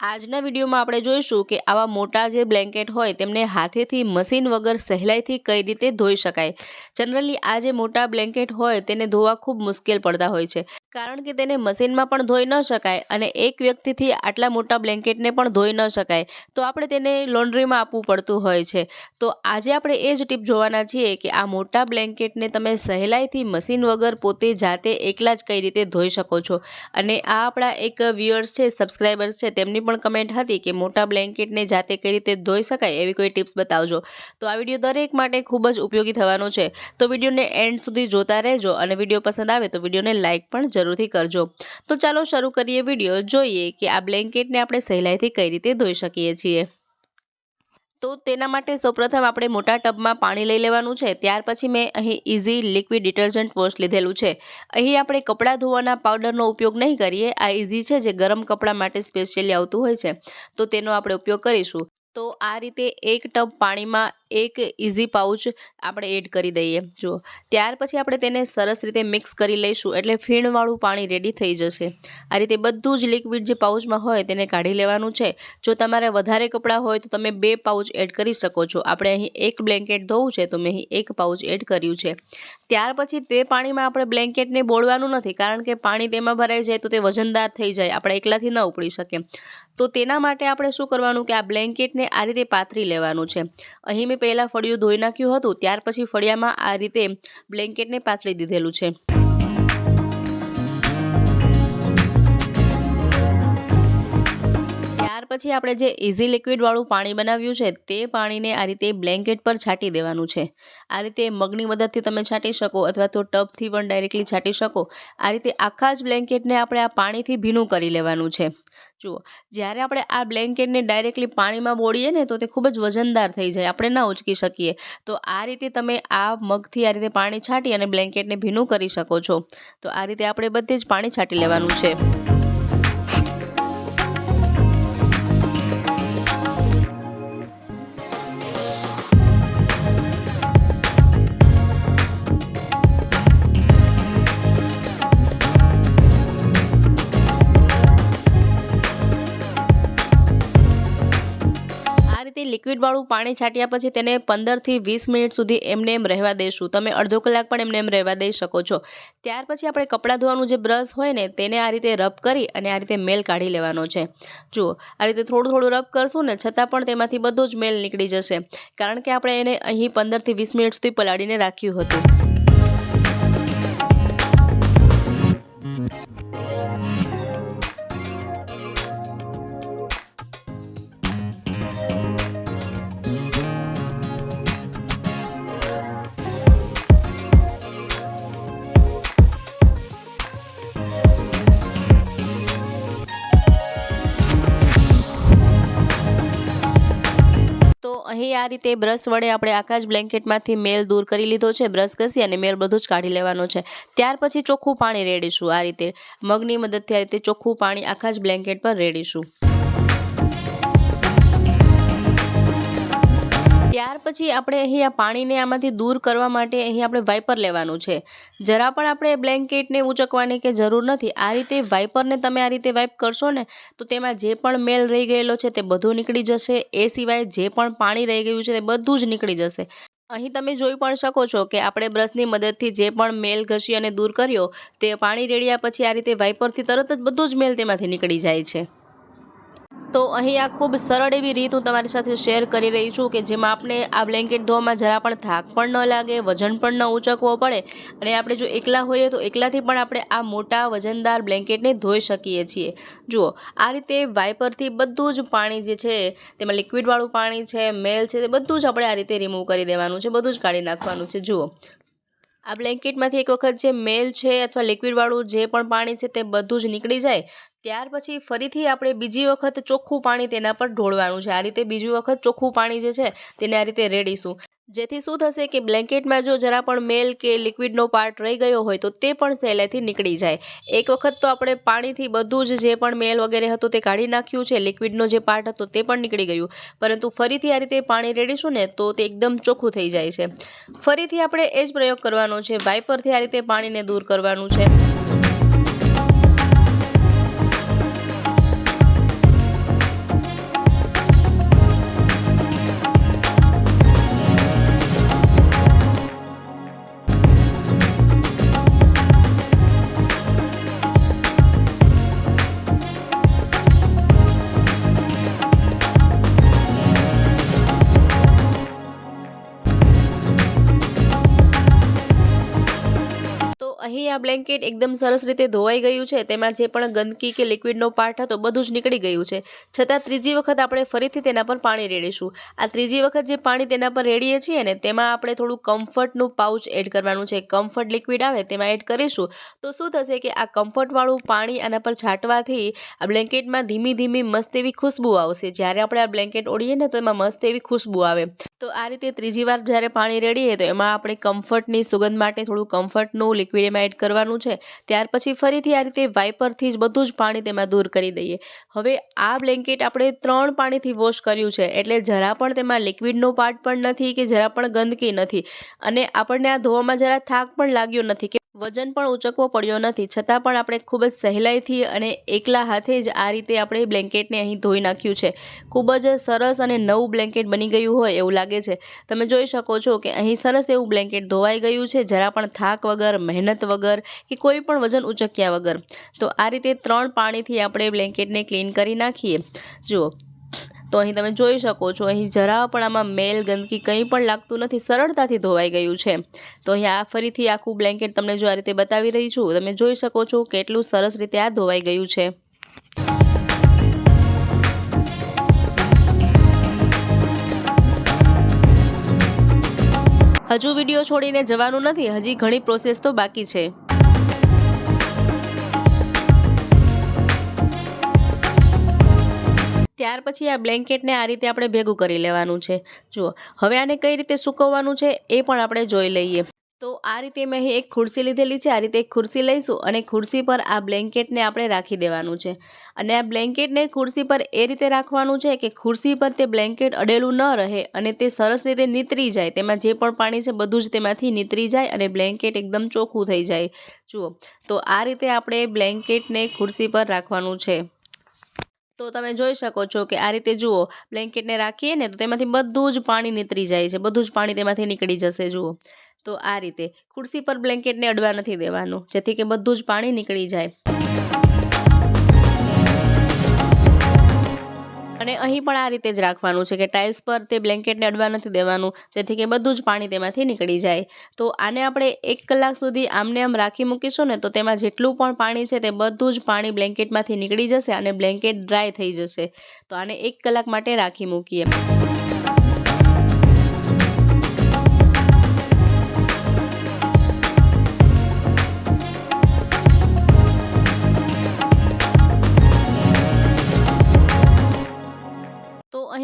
આજના વિડીયોમાં આપણે જોઈશું કે આવા મોટા જે બ્લેન્કેટ હોય તેમને હાથેથી, મશીન વગર સહેલાઈથી કઈ રીતે ધોઈ શકાય. જનરલી આ જે મોટા બ્લેન્કેટ હોય તેને ધોવા ખૂબ મુશ્કેલ પડતા હોય છે. કારણ કે તેને મશીનમાં પણ ધોઈ ન શકાય અને એક વ્યક્તિથી આટલા મોટા બ્લેન્કેટને પણ ધોઈ ન શકાય, તો આપણે તેને લોન્ડ્રીમાં આપવું પડતું હોય છે. તો આજે આપણે એ જ ટીપ જોવાના છીએ કે આ મોટા બ્લેન્કેટને તમે સહેલાઈથી, મશીન વગર પોતે જાતે એકલા જ કઈ રીતે ધોઈ શકો છો. અને આ આપણા એક વ્યુઅર્સ છે સબસ્ક્રાઈબર્સ છે, તેમની પણ કમેન્ટ હતી કે મોટા બ્લેન્કેટને જાતે કઈ રીતે ધોઈ શકાય એવી કોઈ ટિપ્સ બતાવજો. તો આ વીડિયો દરેક માટે ખૂબ જ ઉપયોગી થવાનો છે. તો વિડીયોને એન્ડ સુધી જોતા રહેજો અને વીડિયો પસંદ આવે તો વિડીયોને લાઇક પણ જરૂરથી કરજો. તો ચાલો શરૂ કરીએ વીડિયો જોઈએ કે આ બ્લેન્કેટને આપણે સહેલાઈથી કઈ રીતે ધોઈ શકીએ છીએ. તો તેના માટે સૌપ્રથમ આપણે મોટા ટબમાં પાણી લઈ લેવાનું છે. ત્યાર પછી મેં અહીં ઇઝી લિક્વિડ ડિટર્જન્ટ વોશ લીધેલું છે. અહીં આપણે કપડાં ધોવાના પાવડરનો ઉપયોગ નહીં કરીએ. આ ઇઝી છે જે ગરમ કપડાં માટે સ્પેશિયલી આવતું હોય છે. તો તેનો આપણે ઉપયોગ કરીશું. તો આ રીતે એક ટબ પાણીમાં એક ઇઝી પાઉચ આપણે એડ કરી દઈએ. જો ત્યાર પછી આપણે તેને સરસ રીતે મિક્સ કરી લઈશું એટલે ફીણવાળું પાણી રેડી થઈ જશે. આ રીતે બધું જ લિક્વિડ જે પાઉચમાં હોય તેને કાઢી લેવાનું છે. જો તમારે વધારે કપડાં હોય તો તમે બે પાઉચ એડ કરી શકો છો. આપણે અહીં એક બ્લેન્કેટ ધોવું છે તો મેં અહીં એક પાઉચ એડ કર્યું છે. ત્યાર પછી તે પાણીમાં આપણે બ્લેન્કેટને બોળવાનું નથી કારણ કે પાણી તેમાં ભરાઈ જાય તો તે વજનદાર થઈ જાય. આપણે એકલાથી ન ઉપડી શકે તો તેના માટે આપણે શું કરવાનું કે આ બ્લેન્કેટને બ્લેન્કેટને આ રીતે પાથરી લેવાનું છે. અહીં મેં પહેલાં ફળિયું ધોઈ નાખ્યું હતું, ત્યાર પછી ફળિયામાં આ રીતે બ્લેન્કેટને પાથરી દીધેલું છે. પછી આપણે જે ઇઝી લિક્વિડવાળું પાણી બનાવ્યું છે, તે પાણીને આ રીતે બ્લેન્કેટ પર છાંટી દેવાનું છે. આ રીતે મગની મદદથી તમે છાંટી શકો અથવા તો ટબથી પણ ડાયરેક્ટલી છાંટી શકો. આ રીતે આખા જ બ્લેન્કેટને આપણે આ પાણીથી ભીનું કરી લેવાનું છે. જુઓ, જ્યારે આપણે આ બ્લેન્કેટને ડાયરેક્ટલી પાણીમાં બોળીએ ને તો તે ખૂબ જ વજનદાર થઈ જાય, આપણે ના ઉચકી શકીએ. તો આ રીતે તમે આ મગથી આ રીતે પાણી છાંટી અને બ્લેન્કેટને ભીનું કરી શકો છો. તો આ રીતે આપણે બધે જ પાણી છાંટી લેવાનું છે. લિક્વિડવાળું પાણી છાંટ્યા પછી તેને પંદરથી વીસ મિનિટ સુધી એમને એમ રહેવા દઈશું તમે અડધો કલાક પણ એમને એમ રહેવા દઈ શકો છો. ત્યાર પછી આપણે કપડાં ધોવાનું જે બ્રશ હોય ને, તેને આ રીતે રબ કરી અને આ રીતે મેલ કાઢી લેવાનો છે. જુઓ, આ રીતે થોડું થોડું રબ કરશું ને, છતાં પણ તેમાંથી બધો જ મેલ નીકળી જશે. કારણ કે આપણે એને અહીં પંદરથી વીસ મિનિટ સુધી પલાળીને રાખ્યું હતું. તો અહીં આ રીતે બ્રશ વડે આપણે આખા જ બ્લેન્કેટમાંથી મેલ દૂર કરી લીધો છે બ્રશ ઘસી અને મેલ બધું જ કાઢી લેવાનો છે. ત્યાર પછી ચોખ્ખું પાણી રેડીશું આ રીતે. મગની મદદથી આ રીતે ચોખ્ખું પાણી આખા જ બ્લેન્કેટ પર રેડીશું. ત્યાર પછી આપણે આ પાણીને આમાંથી દૂર કરવા માટે અહીં આપણે વાઇપર લેવાનું છે. જરા પણ આપણે બ્લેન્કેટને ઉચકવાની કે જરૂર નથી, આ રીતે વાઇપરને તમે આ રીતે વાઇપ કરશો ને, તો તેમાં જે પણ મેલ રહી ગયેલો છે તે બધું નીકળી જશે. એ સિવાય જે પણ પાણી રહી ગયું છે તે બધું જ નીકળી જશે. અહીં તમે જોઈ પણ શકો છો કે આપણે બ્રશની મદદથી જે પણ મેલ ઘસી અને દૂર કર્યો, તે પાણી રેડ્યા પછી આ રીતે વાઇપરથી તરત જ બધું જ મેલ તેમાંથી નીકળી જાય છે. તો અહીં આ ખૂબ સરળ એવી રીત હું તમારી સાથે શેર કરી રહી છું કે જેમાં આપણે આ બ્લેન્કેટ ધોવામાં જરા પણ થાક પણ ન લાગે, વજન પણ ન ઊંચકવો પડે અને આપણે જો એકલા હોઈએ તો એકલાથી પણ આપણે આ મોટા વજનદાર બ્લેન્કેટને ધોઈ શકીએ છીએ. જુઓ, આ રીતે વાઇપરથી બધું જ પાણી જે છે તેમાં લિક્વિડવાળું પાણી છે, મેલ છે તે બધું જ આપણે આ રીતે રિમૂવ કરી દેવાનું છે, બધું જ કાઢી નાખવાનું છે. જુઓ, આ બ્લેન્કેટમાંથી એક વખત જે મેલ છે અથવા લિક્વિડવાળું જે પણ પાણી છે તે બધું જ નીકળી જાય ત્યાર પછી ફરીથી આપણે બીજી વખત ચોખ્ખું પાણી તેના પર ઢોળવાનું છે. આ રીતે બીજી વખત ચોખ્ખું પાણી જે છે તેને આ રીતે રેડીશું. જેથી શું થશે કે બ્લેન્કેટમાં જો જરા પણ મેલ કે લિક્વિડનો પાર્ટ રહી ગયો હોય તો તે પણ સહેલાઈથી નીકળી જાય. એક વખત તો આપણે પાણીથી બધું જ જે પણ મેલ વગેરે હતું તે કાઢી નાખ્યું છે. લિક્વિડનો જે પાર્ટ હતો તે પણ નીકળી ગયું. પરંતુ ફરીથી આ રીતે પાણી રેડીશું ને તો તે એકદમ ચોખ્ખું થઈ જાય છે. ફરીથી આપણે એ જ પ્રયોગ કરવાનો છે. વાઇપરથી આ રીતે પાણીને દૂર કરવાનું છે. આ બ્લેન્કેટ એકદમ સરસ રીતે ધોવાઈ ગયું છે. તેમાં જે પણ ગંદકી કે લિક્વિડનો પાર્ટ હતો, બધું જ નીકળી ગયું છે. છતાં ત્રીજી વખત આપણે ફરીથી તેના પર પાણી રેડીશું. આ ત્રીજી વખત જે પાણી તેના પર રેડીએ છીએ ને, તેમાં આપણે થોડું કમ્ફર્ટનું પાઉચ એડ કરવાનું છે. કમ્ફર્ટ લિક્વિડ આવે તેમાં એડ કરીશું, તો શું થશે કે આ કમ્ફર્ટવાળું પાણી આના પર છાંટવાથી આ બ્લેન્કેટમાં ધીમી ધીમી મસ્ત એવી ખુશ્બુ આવશે. જ્યારે આપણે આ બ્લેન્કેટ ઓળીએ ને, તો એમાં મસ્ત એવી ખુશ્બુ આવે. તો આ રીતે ત્રીજી વાર જ્યારે પાણી રેડીએ, તો એમાં આપણે કમ્ફર્ટની સુગંધ માટે થોડું કમ્ફર્ટનું લિક્વિડ એમાં એડ કરવાનું છે, ત્યાર પછી ફરીથી આ રીતે વાઇપરથી જ બધું જ પાણી તેમાં દૂર કરી દઈએ. હવે આ બ્લેન્કેટ આપણે ત્રણ પાણીથી વોશ કર્યું છે, એટલે જરા પણ તેમાં લિક્વિડનો પાર્ટ પણ નથી કે જરા પણ ગંદકી નથી. અને આપણને આ ધોવામાં જરા થાક પણ લાગ્યો નથી કે વજન પણ ઉચકવો પડ્યો નથી. છતાં પણ આપણે ખૂબ જ સહેલાઈથી અને એકલા હાથે જ આ રીતે આપણે બ્લેન્કેટને અહીં ધોઈ નાખ્યું છે. ખૂબ જ સરસ અને નવું બ્લેન્કેટ બની ગયું હોય એવું લાગે છે. તમે જોઈ શકો છો કે અહીં સરસ એવું બ્લેન્કેટ ધોવાઈ ગયું છે, જરા પણ થાક વગર, મહેનત વગર કે કોઈ પણ વજન ઉંચક્યા વગર. તો આ રીતે ત્રણ પાણીથી આપણે બ્લેન્કેટને ક્લીન કરી નાખીએ. જુઓ. તો અહીં તમે જોઈ શકો છો, અહીં જરા પણ આમાં મેલ ગંદકી કંઈ પણ લાગતું નથી, સરળતાથી ધોવાઈ ગયું છે. તો અહીં આ ફરીથી આખું બ્લેન્કેટ તમને જો આ રીતે બતાવી રહી છું, તમે જોઈ શકો છો કેટલું સરસ રીતે આ ધોવાઈ ગયું છે. હજુ વીડિયો છોડીને જવાનું નથી, હજી ઘણી પ્રોસેસ તો બાકી છે. ત્યાર પછી આ બ્લેન્કેટને આ રીતે આપણે ભેગું કરી લેવાનું છે. જુઓ, હવે આને કઈ રીતે સૂકવવાનું છે એ પણ આપણે જોઈ લઈએ. તો આ રીતે મેં અહીં એક ખુરશી લીધેલી છે, આ રીતે એક ખુરશી લઈશું અને ખુરશી પર આ બ્લેન્કેટને આપણે રાખી દેવાનું છે. અને આ બ્લેન્કેટને ખુરશી પર એ રીતે રાખવાનું છે કે ખુરશી પર તે બ્લેન્કેટ અડેલું ન રહે અને તે સરસ રીતે નીતરી જાય. તેમાં જે પણ પાણી છે બધું જ તેમાંથી નીતરી જાય અને બ્લેન્કેટ એકદમ ચોખ્ખું થઈ જાય. જુઓ, તો આ રીતે આપણે બ્લેન્કેટને ખુરશી પર રાખવાનું છે. તો તમે જોઈ શકો છો કે આ રીતે જુઓ, બ્લેન્કેટને રાખીએ ને તો તેમાંથી બધું જ પાણી નીતરી જાય છે. બધું જ પાણી તેમાંથી નીકળી જશે, જુઓ. તો આ રીતે ખુરશી પર બ્લેન્કેટને અડવા નથી દેવાનું, જેથી કે બધું જ પાણી નીકળી જાય. અને અહીં પણ આ રીતે જ રાખવાનું છે કે ટાઇલ્સ પર તે બ્લેન્કેટને અડવા નથી દેવાનું, જેથી કે બધું જ પાણી તેમાંથી નીકળી જાય. તો આને આપણે એક કલાક સુધી આમને આમ રાખી મૂકીશું ને, તો તેમાં જેટલું પણ પાણી છે તે બધું જ પાણી બ્લેન્કેટમાંથી નીકળી જશે અને બ્લેન્કેટ ડ્રાય થઈ જશે. તો આને એક કલાક માટે રાખી મૂકીએ.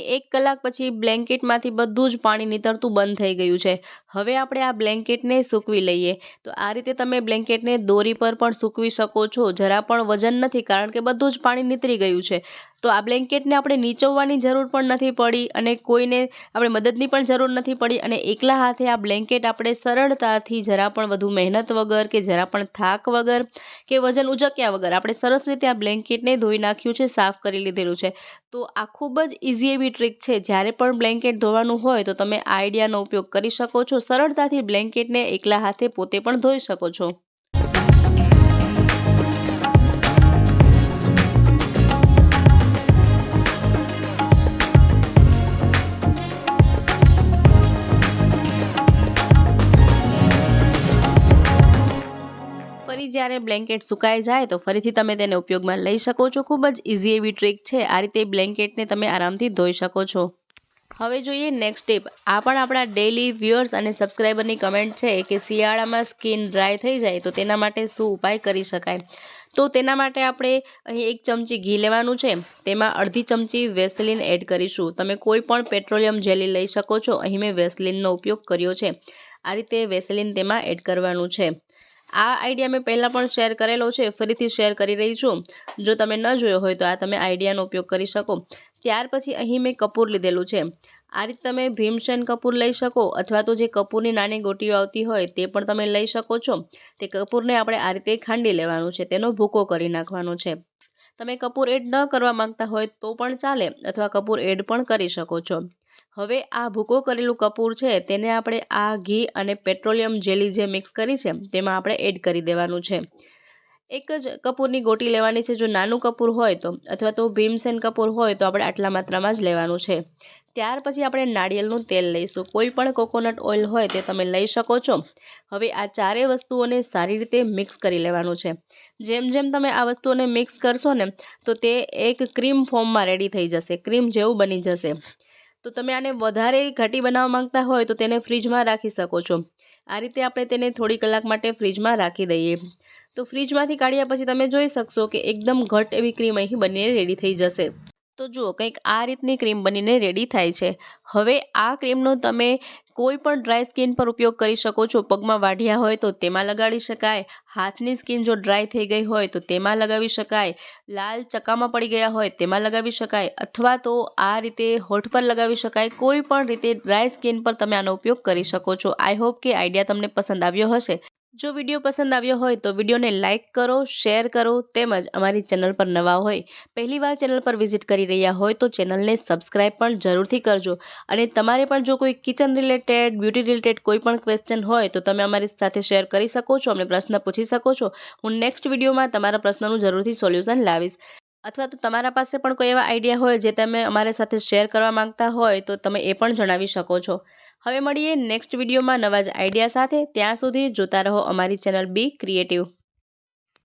તો એક કલાક પછી બ્લેન્કેટમાંથી બધું જ પાણી નીતરતું બંધ થઈ ગયું છે. હવે આપણે આ બ્લેન્કેટને સૂકવી લઈએ. તો આ રીતે તમે બ્લેન્કેટને દોરી પર પણ સૂકવી શકો છો. જરા પણ વજન નથી કારણ કે બધું જ પાણી નીતરી ગયું છે. તો આ બ્લેન્કેટને આપણે નીચોવવાની જરૂર પણ નથી પડી અને કોઈને આપણે મદદની પણ જરૂર નથી પડી અને એકલા હાથે આ બ્લેન્કેટ આપણે સરળતાથી જરા પણ વધુ મહેનત વગર કે જરા પણ થાક વગર કે વજન ઉજક્યા વગર આપણે સરસ રીતે આ બ્લેન્કેટને ધોઈ નાખ્યું છે, સાફ કરી લીધેલું છે. તો આ ખૂબ જ ઇઝી એવી ટ્રીક છે. જ્યારે પણ બ્લેન્કેટ ધોવાનું હોય તો તમે આઈડિયાનો ઉપયોગ કરી શકો છો. સરળતાથી બ્લેન્કેટને એકલા હાથે પોતે પણ ધોઈ શકો છો. ફરી જ્યારે બ્લેન્કેટ સુકાઈ જાય તો ફરીથી તમે તેને ઉપયોગમાં લઈ શકો છો. ખૂબ જ ઇઝી એવી ટ્રીક છે. આ રીતે બ્લેન્કેટને તમે આરામથી ધોઈ શકો છો. હવે જોઈએ નેક્સ્ટ ટીપ આ પણ આપણા ડેલી વ્યુઅર્સ અને સબસ્ક્રાઈબરની કમેન્ટ છે કે શિયાળામાં સ્કિન ડ્રાય થઈ જાય તો તેના માટે શું ઉપાય કરી શકાય? તો તેના માટે આપણે અહીં એક ચમચી ઘી લેવાનું છે. તેમાં અડધી ચમચી વેસલિન એડ કરીશું. તમે કોઈ પણ પેટ્રોલિયમ જેલી લઈ શકો છો. અહીં મેં વેસલિનનો ઉપયોગ કર્યો છે. આ રીતે વેસલિન તેમાં એડ કરવાનું છે. આ આઈડિયા મેં પહેલાં પણ શેર કરેલો છે, ફરીથી શેર કરી રહી છું. જો તમે ન જોયો હોય તો આ તમે આઈડિયાનો ઉપયોગ કરી શકો. ત્યાર પછી અહીં મેં કપૂર લીધેલું છે. આ રીતે તમે ભીમસેન કપૂર લઈ શકો અથવા તો જે કપૂરની નાની ગોટીઓ આવતી હોય તે પણ તમે લઈ શકો છો. તે કપૂરને આપણે આ રીતે ખાંડી લેવાનું છે, તેનો ભૂકો કરી નાખવાનો છે. તમે કપૂર એડ ન કરવા માંગતા હોય તો પણ ચાલે અથવા કપૂર એડ પણ કરી શકો છો. હવે આ ભૂકો કરેલું કપૂર છે, તેને આપણે આ ઘી અને પેટ્રોલિયમ જેલી જે મિક્સ કરી છે, તેમાં આપણે એડ કરી દેવાનું છે. એક જ કપૂરની ગોટી લેવાની છે, જો નાનું કપૂર હોય તો, અથવા તો ભીમસેન કપૂર હોય તો આપણે આટલા માત્રામાં જ લેવાનું છે. ત્યાર પછી આપણે નાળિયેરનું તેલ લઈશું. કોઈ પણ કોકોનટ ઓઇલ હોય તે તમે લઈ શકો છો. હવે આ ચારેય વસ્તુઓને સારી રીતે મિક્સ કરી લેવાનું છે. જેમ જેમ તમે આ વસ્તુઓને મિક્સ કરશો ને, તો તે એક ક્રીમ ફોર્મમાં રેડી થઈ જશે. ક્રીમ જેવું બની જશે. તો તમે આને વધારે ઘાટી બનાવવા માંગતા હોય તો તેને ફ્રીજમાં રાખી શકો છો. આ રીતે આપણે તેને થોડી કલાક માટે ફ્રીજમાં રાખી દઈએ. તો ફ્રીજમાંથી કાઢ્યા પછી તમે જોઈ શકશો કે એકદમ ઘટ એવી ક્રીમ અહીં બનીને રેડી થઈ જશે. તો જુઓ, કંઈક આ રીતની ક્રીમ બનીને રેડી થાય છે. હવે આ ક્રીમનો તમે કોઈ પણ ડ્રાય સ્કિન પર ઉપયોગ કરી શકો છો. પગમાં વાઢિયા હોય તો તેમાં લગાડી શકાય. હાથની સ્કિન જો ડ્રાય થઈ ગઈ હોય તો તેમાં લગાવી શકાય. લાલ ચકામાં પડી ગયા હોય તેમાં લગાવી શકાય. અથવા તો આ રીતે હોઠ પર લગાવી શકાય. કોઈ પણ રીતે ડ્રાય સ્કિન પર તમે આનો ઉપયોગ કરી શકો છો. આઈ હોપ કે આઈડિયા તમને પસંદ આવ્યો હશે. જો વીડિયો પસંદ આવ્યો હોય તો વિડીયોને લાઇક કરો, શેર કરો તેમજ અમારી ચેનલ પર નવા હોય, પહેલીવાર ચેનલ પર વિઝિટ કરી રહ્યા હોય તો ચેનલને સબસ્ક્રાઈબ પણ જરૂરથી કરજો. અને તમારે પણ જો કોઈ કિચન રિલેટેડ, બ્યુટી રિલેટેડ કોઈ પણ ક્વેશ્ચન હોય તો તમે અમારી સાથે શેર કરી શકો છો, અમને પ્રશ્ન પૂછી શકો છો. હું નેક્સ્ટ વિડીયોમાં તમારા પ્રશ્નનું જરૂરથી સોલ્યુશન લાવીશ. અથવા તો તમારા પાસે પણ કોઈ એવા આઈડિયા હોય જે તમે અમારી સાથે શેર કરવા માંગતા હોય તો તમે એ પણ જણાવી શકો છો. હવે મળીએ નેક્સ્ટ વિડીયોમાં નવા જ આઈડિયા સાથે. ત્યાં સુધી જોતા રહો અમારી ચેનલ બી ક્રિએટિવ